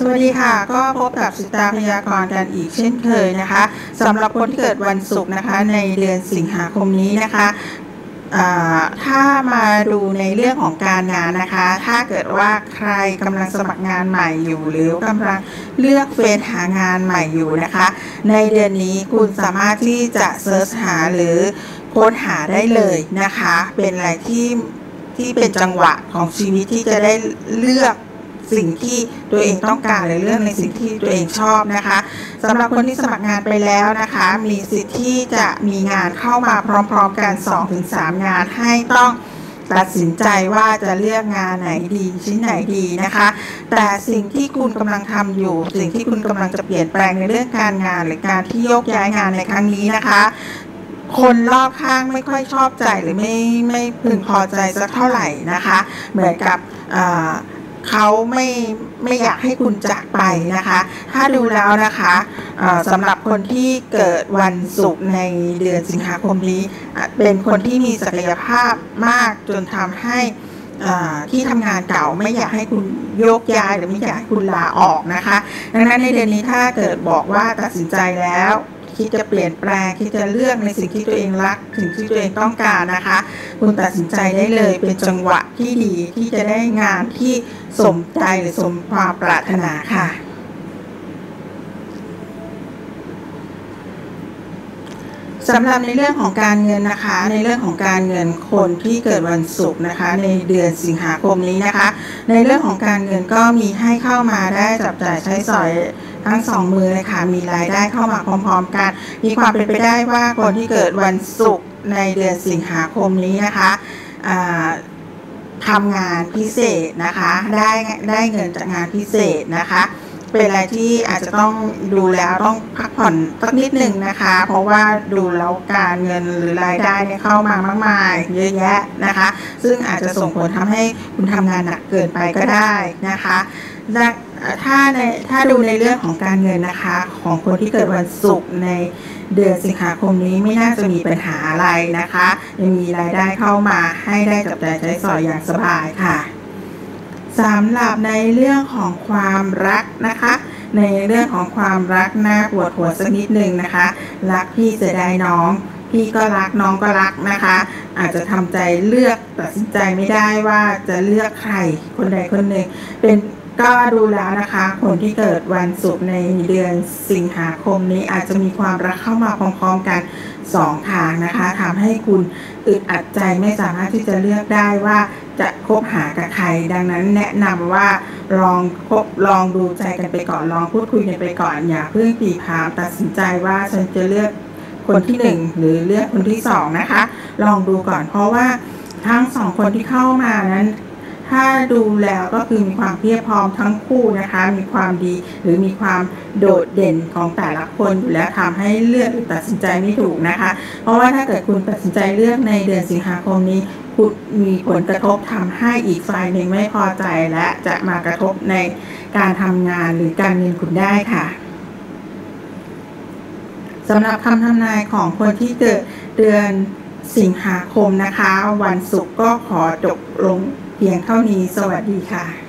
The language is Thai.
สวัสดีค่ะ ก็พบกับสิตาพยากรณ์กันอีกเช่นเคยนะคะสำหรับคนที่เกิดวันศุกร์นะคะ ในเดือนสิงหาคมนี้นะคะถ้ามาดูในเรื่องของการงานนะคะ ถ้าเกิดว่าใครกำลังสมัครงานใหม่อยู่ หรือกำลังเลือกเฟซหางานใหม่อยู่นะคะ ในเดือนนี้คุณสามารถที่จะเซิร์ชหาหรือค้นหาได้เลยนะคะ เป็นอะไรที่ที่เป็นจังหวะของชีวิตที่จะได้เลือก สิ่งที่ตัวเองต้องการหรือเรื่องในสิ่งที่ตัวเองชอบนะคะสำหรับคนที่สมัครงานไปแล้วนะคะ มีสิทธิ์ที่จะมีงานเข้ามาพร้อม ๆ กัน 2-3 งานให้ต้องตัดสินใจว่าจะเลือกงานไหนดีชิ้นไหนดีนะคะ แต่สิ่งที่คุณกำลังทำอยู่ สิ่งที่คุณกำลังจะเปลี่ยนแปลงในเรื่องการงานหรือการที่โยกย้ายงานในครั้งนี้นะคะ คนรอบข้างไม่ค่อยชอบใจหรือไม่ไม่พึงพอใจสักเท่าไหร่นะคะ เหมือนกับอ่า เขาไม่ไม่อยากให้คุณจากไปนะคะ ถ้าดูแล้วนะคะสำหรับคนที่เกิดวันศุกร์ในเดือนสิงหาคมนี้ เป็นคนที่มีศักยภาพมากจนทำให้ที่ทำงานเก่าไม่อยากให้คุณโยกย้ายหรือไม่อยากให้คุณลาออกนะคะ ดังนั้นในเดือนนี้ถ้าเกิดบอกว่าตัดสินใจแล้ว คิดจะเปลี่ยนแปลง คิดจะเลือกในสิ่งที่ตัวเองรักสิ่งที่ตัวเองต้องการนะคะ คุณตัดสินใจได้เลยเป็นจังหวะที่ดีที่จะได้งานที่สมใจหรือสมความปรารถนาค่ะสำหรับในเรื่องของการเงินนะคะ ในเรื่องของการเงินคนที่เกิดวันศุกร์นะคะ ในเดือนสิงหาคมนี้นะคะ ในเรื่องของการเงินก็มีให้เข้ามาได้จับจ่ายใช้สอย ทั้งสองมือเลยค่ะ มีรายได้เข้ามาพร้อมๆกัน มีความเป็นไปได้ว่าคนที่เกิดวันศุกร์ในเดือนสิงหาคมนี้นะคะทำงานพิเศษนะคะ ได้ได้เงินจากงานพิเศษนะคะ เป็นอะไรที่อาจจะต้องดูแล้วต้องพักผ่อนสักนิดหนึ่งนะคะ เพราะว่าดูแล้วการเงินหรือรายได้เนี่ยเข้ามามากมายเยอะแยะนะคะ ซึ่งอาจจะส่งผลทำให้คุณทำงานหนักเกินไปก็ได้นะคะ ถ้าในถ้าดูในเรื่องของการเงินนะคะ ของคนที่เกิดวันศุกร์ในเดือนสิงหาคมนี้ไม่น่าจะมีปัญหาอะไรนะคะยังมีรายได้เข้ามาให้ได้จับจ่ายใช้สอยอย่างสบายค่ะสำหรับในเรื่องของความรักนะคะ ในเรื่องของความรักน่าปวดหัวสักนิดหนึ่งนะคะ รักพี่จะได้น้องพี่ก็รักน้องก็รักนะคะ อาจจะทำใจเลือกตัดสินใจไม่ได้ว่าจะเลือกใครคนใดคนหนึ่งเป็น ก็ดูแล้วนะคะ คนที่เกิดวันศุกร์ในเดือนสิงหาคมนี้อาจจะมีความรักเข้ามาพร้อมๆกันสองทางนะคะทำให้คุณอึดอัดใจไม่สามารถที่จะเลือกได้ว่าจะคบหากับใคร ดังนั้นแนะนำว่าลองคบลองดูใจกันไปก่อนลองพูดคุยกันไปก่อนอย่าเพิ่งตีพามตัดสินใจว่าฉันจะเลือกคนที่หนึ่งหรือเลือกคนที่สองนะคะ ลองดูก่อนเพราะว่าทั้งสองคนที่เข้ามานั้น ถ้าดูแล้วก็คือมีความเพียบพร้อมทั้งคู่นะคะ มีความดีหรือมีความโดดเด่นของแต่ละคนอยู่แล้วทำให้เลือกหรือตัดสินใจไม่ถูกนะคะ เพราะว่าถ้าเกิดคุณตัดสินใจเลือกในเดือนสิงหาคมนี้คุณมีผลกระทบทำให้อีกฝ่ายหนึ่งไม่พอใจและจะมากระทบในการทำงานหรือการเงินคุณได้ค่ะสำหรับคำทำนายของคนที่เกิดเดือนสิงหาคมนะคะ วันศุกร์ก็ขอจบลง เพียงเท่านี้สวัสดีค่ะ